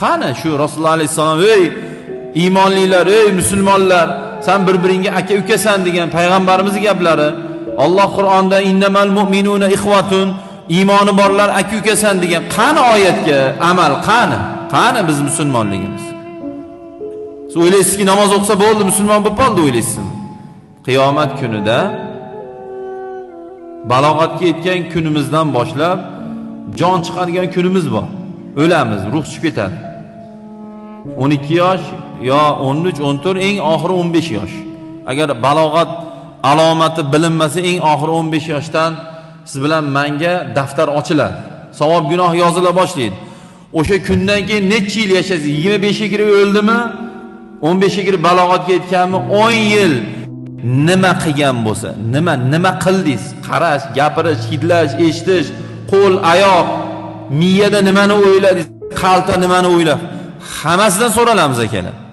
qani shu rasululloh alayhissalom ey iymonlilar ey musulmonlar san bir biringga aka ukasan degan payg'ambarimizni gaplari Alloh Qur'onda innamal mu'minuna ikhwatun iymoni borlar aka ukasan degan qani oyatga amal qani qani biz musulmonligimiz? Siz o'ylaysizki namoz o'qisa bo'ldi musulmon bo'lib qoldi o'ylaysizmi? Qiyomat kunida balog'atga yetgan kunimizdan boshlab jon chiqadigan kunimiz bor. O'lamiz ruh ketadi 12 yosh yo 13 14 eng oxiri 15 yosh. Agar balog'at alomati bilinmasa eng oxiri 15 yoshdan siz bilan manga daftar ochiladi savob gunoh yozila boshlaydi. O'sha kundan keyin necha yil yashaysiz 25 ga kirib o'ldimi? 15 ga kirib balog'atga yetganmi? 10 yil. Nima qilgan bo'lsa nima nima qildingiz qarash gapirish hidlash eshitish qo'l oyoq miyada nimani o'yladingiz qalbda nimani o'ylab hammasidan so'ralamiz akalar